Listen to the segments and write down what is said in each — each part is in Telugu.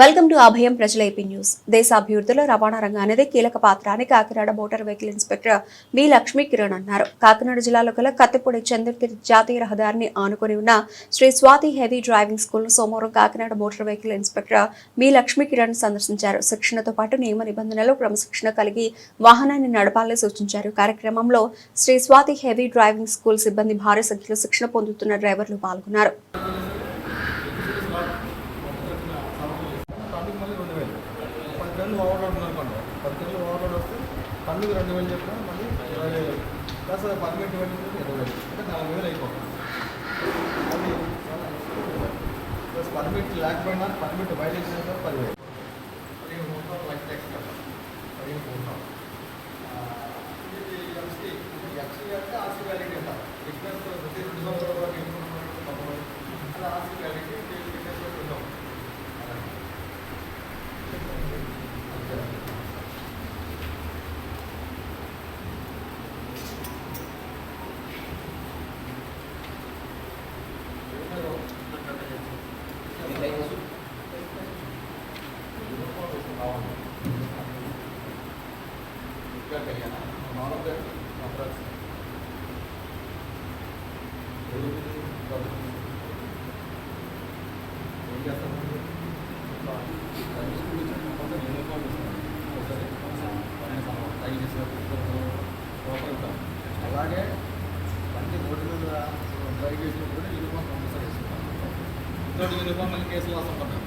వెల్కమ్ టు అభయం ప్రజల ఏపీ న్యూస్. దేశ అభివృద్ధిలో రవాణా రంగం అనేది కీలక పాత్ర అని Kakinada motor vehicle inspector B Lakshmi Kiran అన్నారు. కాకినాడ జిల్లాలో గల కత్తిపూడి చంద్రగిరి జాతీయ రహదారిని ఆనుకొని ఉన్న Sri Swathi heavy driving school సోమవారం Kakinada motor vehicle inspector B Lakshmi Kiran సందర్శించారు. శిక్షణతో పాటు నియమ నిబంధనలు క్రమశిక్షణ కలిగి వాహనాన్ని నడపాలని సూచించారు. కార్యక్రమంలో Sri Swathi heavy driving school సిబ్బంది భారీ సంఖ్యలో శిక్షణ పొందుతున్న డ్రైవర్లు పాల్గొన్నారు టన్నుకి మళ్ళీ రెండు వేలు పది టన్నులు ఓవర్లోడ్ ఉందనుకోండి పది టన్నులు ఓవర్లోడ్ వస్తే టన్నుకి రెండు వేలు చెప్పిన మళ్ళీ ఇరవై వేలు ప్లస్ పర్మిట్ వేలు ఇరవై వేలు. అంటే నాలుగు వేలు అయిపోతుంది. అది ప్లస్ పర్మిట్ లేకపోయినా పర్మిట్ వైలేషన్ ఇచ్చిన పదివేలు. పదిహేను మూడు లైఫ్ ట్యాక్స్ కట్టాలి పదిహేను మూడు ఇది ఎంసీ ఎంసీ అంటే ఆర్సీ వ్యాలిటీ అంటారు డిఫరెన్స్ ప్రతి రెండు సంవత్సరాల వరకు ఎన్నుకున్నాం అలా ఆర్సీ వ్యాలిటీ ఫిట్నెస్ ఉంటాం అలాగే బండి రోడ్డు మీద డ్రైవ్ చేసినప్పుడు యూనిఫామ్ కంపల్సరీ వేసుకుంటాం. ఇంకోటి యూనిఫామ్ మళ్ళీ కేసులు రాస్తుంటాం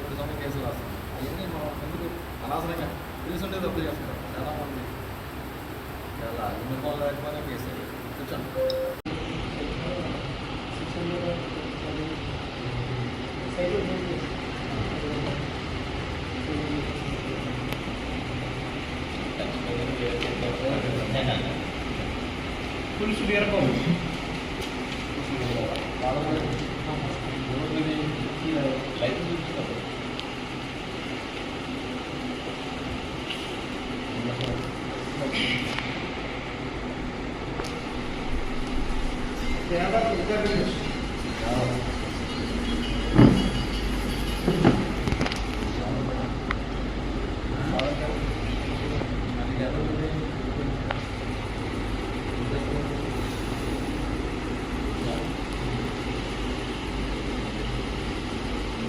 రెండు సమయం కేసులు రాస్తాం. అవన్నీ మనం ఎందుకు అనవసరంగా? Kursi BRI.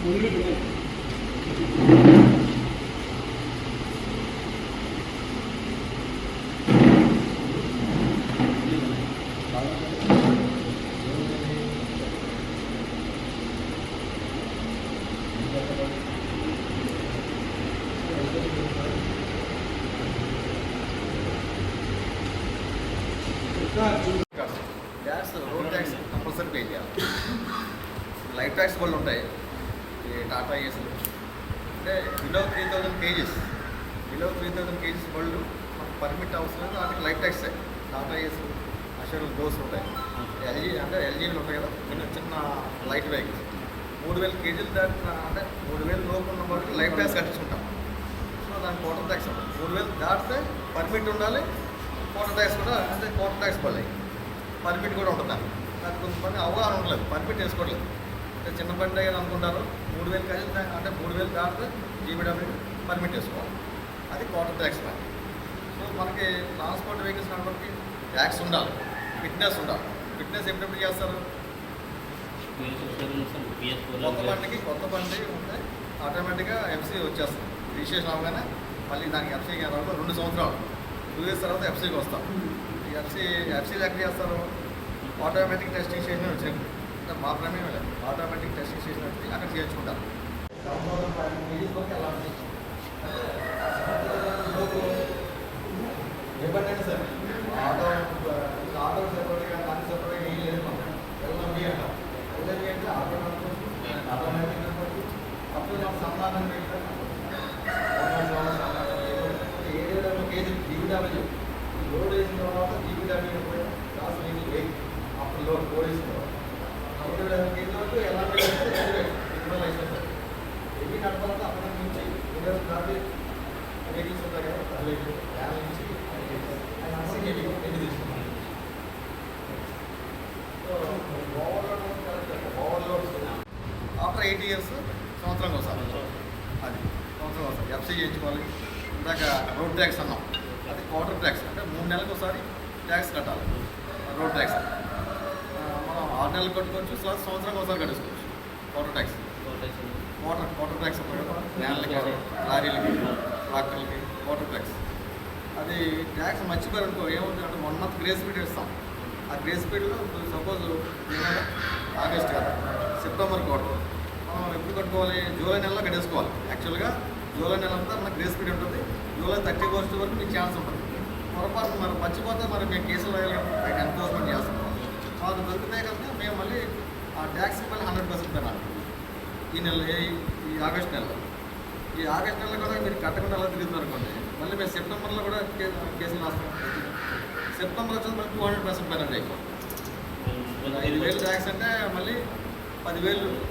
పులుసు బీరకం tax road tax compulsory pay చేయాలి. లైఫ్ ట్యాక్స్ వాళ్ళు ఉంటాయి. టాటా ఏస్లు అంటే below three thousand kgs below three thousand kgs వాళ్ళు మనకు పర్మిట్ అవసరం లేదు వాటికి లైఫ్ ట్యాక్స్ టాటా ఏస్ అషర్ డోస్ ఉంటాయి. ఎల్జీ అంటే ఎల్జీలు ఉంటాయి కదా చిన్న చిన్న లైట్ వెహికల్స్ మూడు వేల కేజీలు దాటిన అంటే మూడు వేలు లోపు ఉన్న వాళ్ళకి లైఫ్ ట్యాక్స్ కట్టించుకుంటాం. సో దాని కోటర్ ట్యాక్స్ ఉంటుంది మూడు వేలు దాటితే పర్మిట్ ఉండాలి కోటర్ ట్యాక్స్ కూడా అంటే కోటర్ ట్యాక్స్ పడాలి. పర్మిట్ కూడా ఉంటుంది? నాకు కొంతమంది అవగాహన ఉండలేదు. పర్మిట్ వేసుకోవట్లేదు అంటే చిన్న బండి అని అనుకుంటారు. మూడు వేలు కలిసి అంటే మూడు వేలు దాటితే జీబీడబ్ల్యూ పర్మిట్ వేసుకోవాలి అది కోటర్ ట్యాక్స్ ప్లాన్ సో మనకి ట్రాన్స్పోర్ట్ వెహికల్స్ నడపడానికి ట్యాక్స్ ఉండాలి. ఫిట్నెస్ ఉండాలి. ఫిట్నెస్ ఎప్పుడెప్పుడు చేస్తారు? కొత్త బండికి కొత్త బండి ఉంటే ఆటోమేటిక్గా ఎఫ్సీ వచ్చేస్తుంది. రిజిస్ట్రేషన్ అవగానే మళ్ళీ దానికి ఎఫ్సీ రావడం రెండు సంవత్సరాలు. టూ ఇయర్స్ తర్వాత ఎఫ్సీకి వస్తాం. ఈ ఎఫ్సీ ఎఫ్సీలు ఎక్కడ చేస్తారు? ఆటోమేటిక్ టెస్టింగ్ స్టేషన్ వచ్చినప్పుడు అంటే మా ప్రమేయం లేదు. ఆటోమేటిక్ టెస్టింగ్ స్టేషన్ వచ్చి అక్కడ చేర్చుకుంటారు ఏ బండి అయినా సరే ఆటో ఆటో సెపరేట్గా దాన్ని సెపరేట్గా ఏం లేదు మనం ఎల్ఎంబి అంటాం ఎల్ఎంబి అంటే ఆటో ఆటోమేటిక్ అప్పుడు మనం సమాధానం పెట్టాం ఏడు కేజీ లోడ్ వేసిన తర్వాత జీవితాలు కూడా క్లాస్ వేసి వెయిట్ అప్పుడు లోడ్ లోడ్ వేసిన తర్వాత అప్పుడు ఎలా లైసెన్స్ ఎన్ని నడపాలంటే అప్పటి నుంచి ఇండస్ దాటి వెహికల్స్ ఉంటాయి కదా వెహికల్ వ్యాన్ నుంచి ఎన్ని తీసుకున్నాను overload overload after eight years సంవత్సరం ఒకసారి ఎఫ్సీ చేయించుకోవాలి. ఇందాక రోడ్ ట్యాక్స్ అన్నాం. అది క్వార్టర్ ట్యాక్స్ అంటే మూడు నెలలకు ఒకసారి ట్యాక్స్ కట్టాలి. రోడ్ ట్యాక్స్ మనం ఆరు నెలలు కట్టుకోవచ్చు లేదా సంవత్సరానికి ఒకసారి కట్టేసుకోవచ్చు. Quarter tax water water tax నేలకి లారీలకి ట్రాక్టర్లకి వాటర్ ట్యాక్స్ అది ట్యాక్స్ మర్చిపోయారు అనుకో ఏముంటుంది అంటే వన్ మంత్ గ్రేస్ పీరియడ్ ఇస్తాం. ఆ గ్రేస్ పీరియడ్లో సపోజ్ ఆగస్ట్ కదా సెప్టెంబర్ క్వార్టర్ మనం ఎప్పుడు కట్టుకోవాలి? జూలై నెలలో కట్టేసుకోవాలి. యాక్చువల్గా జూలై నెల అంతా మనకు గ్రేస్ పీరియడ్ ఉంటుంది. జూలై థర్టీ ఫస్ట్ వరకు మీకు ఛాన్స్ ఉంటుంది. పొరపాటు మరి మర్చిపోతే మరి మేము కేసులు వేయాలి ఎన్ఫోర్స్మెంట్ చేస్తాం? మాకు దొరికితే కనుక మేము మళ్ళీ ఆ ట్యాక్స్ మళ్ళీ హండ్రెడ్ పర్సెంట్ పెనాలి. ఈ నెల ఈ- ఈ ఆగస్ట్ నెలలో. ఈ ఆగస్ట్ నెలలో కూడా మీరు కట్టకుండా అలా తిరుగుతున్నారు అనుకోండి మళ్ళీ మేము సెప్టెంబర్లో కూడా కేసులు రాస్తాం. సెప్టెంబర్ వచ్చేది మళ్ళీ టూ హండ్రెడ్ పర్సెంట్ పెనాల్టీ అయిపోతుంది. ఐదు వేలు ట్యాక్స్ అంటే మళ్ళీ పదివేలు